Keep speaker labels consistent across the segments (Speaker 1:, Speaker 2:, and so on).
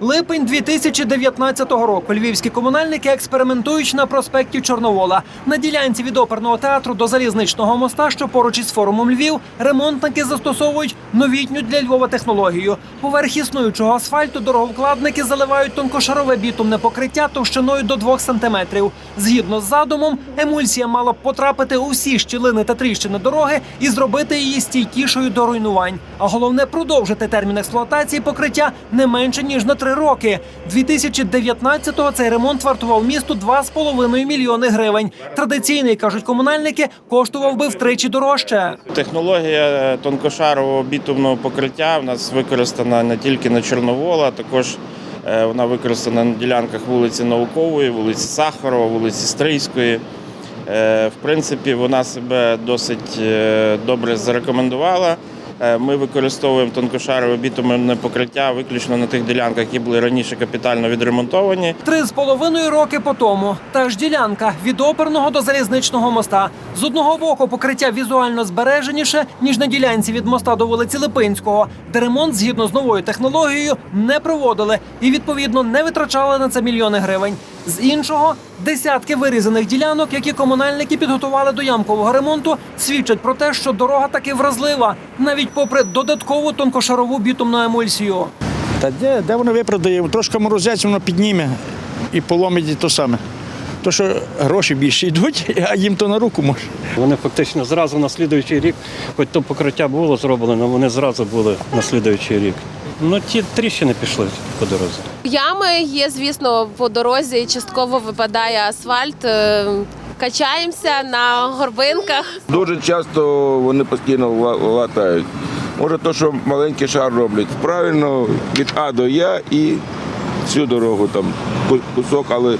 Speaker 1: Липень 2019 року. Львівські комунальники експериментують на проспекті Чорновола. На ділянці від оперного театру до залізничного моста, що поруч із форумом Львів, ремонтники застосовують новітню для Львова технологію. Поверх існуючого асфальту дороговкладники заливають тонкошарове бітумне покриття товщиною до 2 сантиметрів. Згідно з задумом, емульсія мала б потрапити у всі щілини та тріщини дороги і зробити її стійкішою до руйнувань. А головне продовжити термін експлуатації покриття не менше ніж на три роки. 2019-го цей ремонт вартував місту 2,5 мільйони гривень. Традиційний кажуть комунальники, коштував би втричі дорожче.
Speaker 2: Технологія тонкошарового бітумного покриття в нас використана не тільки на Чорновола, а також е, вона використана на ділянках вулиці Наукової, вулиці Сахарова, вулиці Стрийської. Е, В принципі, вона себе досить е, добре зарекомендувала. Е, Ми використовуємо тонкошарове бітумне покриття виключно на тих ділянках, які були раніше капітально відремонтовані.
Speaker 1: Три з половиною роки по тому. Та ж ділянка від оперного до залізничного моста. З одного боку покриття візуально збереженіше, ніж на ділянці від моста до вулиці Липинського, де ремонт згідно з новою технологією не проводили і відповідно не витрачали на це мільйони гривень. З іншого десятки вирізаних ділянок, які комунальники підготували до ямкового ремонту, свідчать про те, що дорога таки вразлива, навіть попри додаткову тонкошарову бітумну емульсію.
Speaker 3: Та де, де воно виправдає? Трошки морозець воно підніме і поломить і то саме. То, що гроші більше йдуть, а їм то на руку може.
Speaker 4: Вони фактично зразу на слідуючий рік, хоч то покриття було зроблено, вони зразу були на слідуючий рік. Ну ті тріщини пішли по дорозі.
Speaker 5: Ями є, звісно, по дорозі частково випадає асфальт. Е, Качаємося на горбинках.
Speaker 6: Дуже часто вони постійно латають. Може, то, що маленький шар роблять. Правильно від А до Я і всю дорогу там кусок, але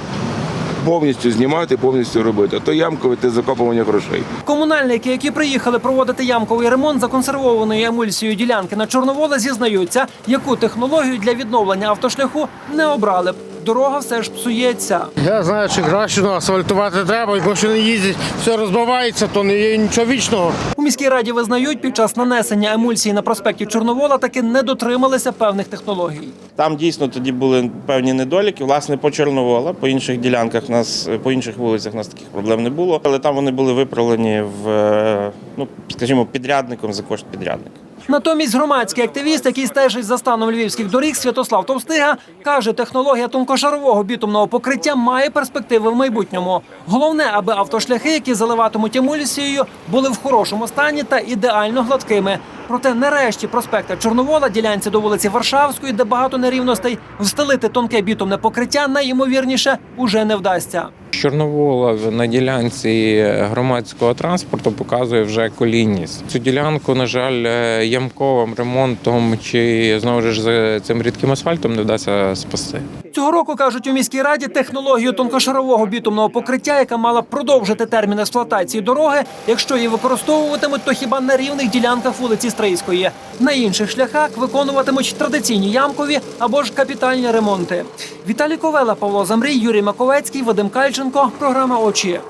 Speaker 6: повністю знімати, повністю робити. То ямкове те закопування грошей.
Speaker 1: Комунальники, які приїхали проводити ямковий ремонт законсервованої емульсією ділянки на Чорновола, зізнаються, яку технологію для відновлення автошляху не обрали б. Дорога все ж псується.
Speaker 7: Я знаю, що краще ну, асфальтувати треба, бо що не їздять, все розбивається, то не є нічого вічного.
Speaker 1: У міській раді визнають, під час нанесення емульсії на проспекті Чорновола таки не дотрималися певних технологій.
Speaker 2: Там дійсно тоді були певні недоліки. Власне, по Чорновола, по інших ділянках нас, по інших вулицях нас таких проблем не було. Але там вони були виправлені в, е, ну скажімо, підрядником за кошт підрядника.
Speaker 1: Натомість громадський активіст, який стежить за станом львівських доріг, Святослав Товстига, каже, технологія тонкошарового бітумного покриття має перспективи в майбутньому. Головне, аби автошляхи, які заливатимуть емульсією, були в хорошому стані та ідеально гладкими. Проте нарешті проспекта Чорновола, ділянці до вулиці Варшавської, де багато нерівностей, встелити тонке бітумне покриття найімовірніше уже не вдасться.
Speaker 8: Чорновола на ділянці громадського транспорту показує вже колійність. Цю ділянку, на жаль, е, ямковим ремонтом чи знову ж цим рідким асфальтом не вдасться спасти.
Speaker 1: Цього року кажуть у міській раді технологію тонкошарового бітумного покриття, яка мала продовжити термін експлуатації дороги. Якщо її використовуватимуть, то хіба на рівних ділянках вулиці Стрийської. На інших шляхах виконуватимуть традиційні ямкові або ж капітальні ремонти. Віталій Ковела, Павло Замрій, Юрій Маковецький, Вадим Кальченко. Програма Очі.